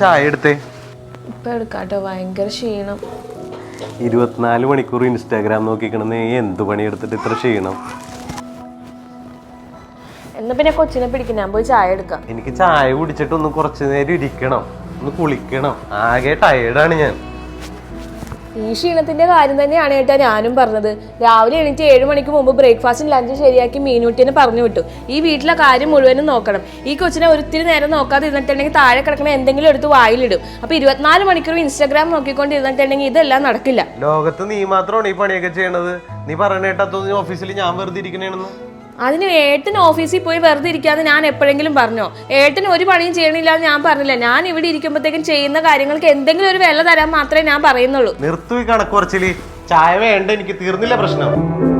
ചായ എടുത്തേ. ഇപ്പൊ എടുക്കാട്ടോ ഭയങ്കര ക്ഷീണം. ഇരുപത്തിനാല് മണിക്കൂർ ഇൻസ്റ്റാഗ്രാം നോക്കിക്കണം നീ എന്ത് പണിയെടുത്തിട്ട് ഇത്ര ക്ഷീണം? എന്നാ പിന്നെ കൊച്ചിനെ പിടിക്കും ഞാൻ പോയി ചായ എടുക്കാം. എനിക്ക് ചായ കുടിച്ചിട്ട് ഒന്ന് കുറച്ച് നേരം ഇരിക്കണം ഒന്ന് കുളിക്കണം. ആകെ ടയേർഡാണ് ഞാൻ. ഈ ക്ഷീണത്തിന്റെ കാര്യം തന്നെയാണ് കേട്ടാ ഞാനും പറഞ്ഞത്. രാവിലെ എണീറ്റ് ഏഴ് മണിക്ക് മുമ്പ് ബ്രേക്ക്ഫാസ്റ്റും ലഞ്ചും ശരിയാക്കി മീനൂട്ടിനെ പറഞ്ഞു വിട്ടു. ഈ വീട്ടിലെ കാര്യം മുഴുവനും നോക്കണം. ഈ കൊച്ചിനെ ഒരിത്തിരി നേരം നോക്കാതെ ഇരുന്നിട്ടുണ്ടെങ്കിൽ താഴെ കിടക്കണ എന്തെങ്കിലും എടുത്ത് വായിലിടും. അപ്പൊ ഇരുപത്തിനാല് മണിക്കൂർ ഇൻസ്റ്റാഗ്രാം നോക്കിക്കൊണ്ട് ഇരുന്നിട്ടുണ്ടെങ്കിൽ ഇതെല്ലാം നടക്കില്ല. ലോകത്ത് നീ മാത്രമാണ് ഈ പണിയൊക്കെ ചെയ്യണത്? നീ പറയണ കേട്ടാ ഓഫീസിൽ ഞാൻ വെറുതെ ഇരിക്കണേണെന്ന്. അതിന് ഏട്ടൻ ഓഫീസിൽ പോയി വെറുതെ ഇരിക്കാതെ ഞാൻ എപ്പോഴെങ്കിലും പറഞ്ഞോ? ഏട്ടൻ ഒരു പണിയും ചെയ്യണില്ല എന്ന് ഞാൻ പറഞ്ഞില്ല. ഞാൻ ഇവിടെ ഇരിക്കുമ്പോഴത്തേക്കും ചെയ്യുന്ന കാര്യങ്ങൾക്ക് എന്തെങ്കിലും ഒരു വില തരാൻ മാത്രമേ ഞാൻ പറയുന്നുള്ളൂ. നിർത്തുവി കണക്ക് കുറച്ചില്ല ചായ വേണ്ട എനിക്ക് തീർന്നില്ല പ്രശ്നം.